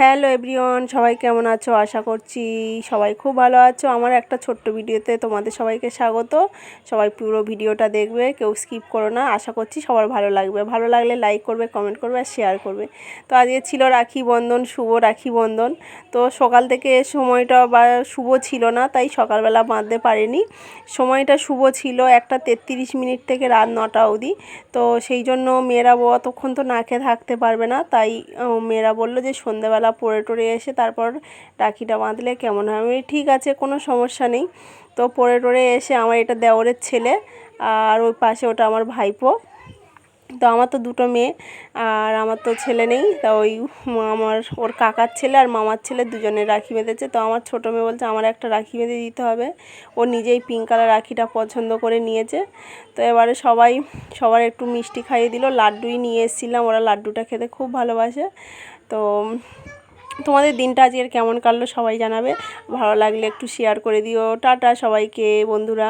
Hello everyone, সবাই কেমন আছো? আশা করছি সবাই খুব ভালো আছো। আমার একটা ছোট্ট ভিডিওতে তোমাদের সবাইকে স্বাগত। সবাই পুরো ভিডিওটা দেখবে, কেউ স্কিপ করো না। আশা করছি সবার ভালো লাগবে। ভালো লাগলে লাইক করবে কমেন্ট করবে আর শেয়ার করবে। তো আজকে ছিল রাখি বন্ধন, শুভ রাখি বন্ধন। তো সকাল থেকে সময়টা বা শুভ ছিল না, তাই সকালবেলা বাঁধতে পারিনি। সময়টা শুভ ছিল একটা তেত্রিশ মিনিট থেকে রাত নটা অবধি। তো সেই জন্য মেয়েরা অতক্ষণ তো না খেয়ে থাকতে পারবে না। তাই মেয়েরা বলল যে সন্ধ্যেবেলা পরে টরে এসে তারপর রাখিটা বাঁধলে কেমন হয়? আমি ঠিক আছে, কোনো সমস্যা নেই। তো পরে টরে এসে আমার এটা দেওরের ছেলে আর ওই পাশে ওটা আমার ভাইপো। তো আমার তো দুটো মেয়ে আর আমার তো ছেলে নেই। তা ওই আমার, ওর কাকার ছেলে আর মামার ছেলে দুজনে রাখি বেঁধেছে। তো আমার ছোটো মেয়ে বলছে আমার একটা রাখি বেঁধে দিতে হবে। ও নিজেই পিঙ্ক কালার রাখিটা পছন্দ করে নিয়েছে। তো এবারে সবাই, সবার একটু মিষ্টি খাইয়ে দিল। লাড্ডুই নিয়ে এসেছিলাম। ওরা লাড্ডুটা খেতে খুব ভালোবাসে। তো তোমাদের দিনটা আজকের কেমন কাটলো সবাই জানাবে। ভালো লাগলে একটু শেয়ার করে দিও। টাটা সবাইকে, বন্ধুরা।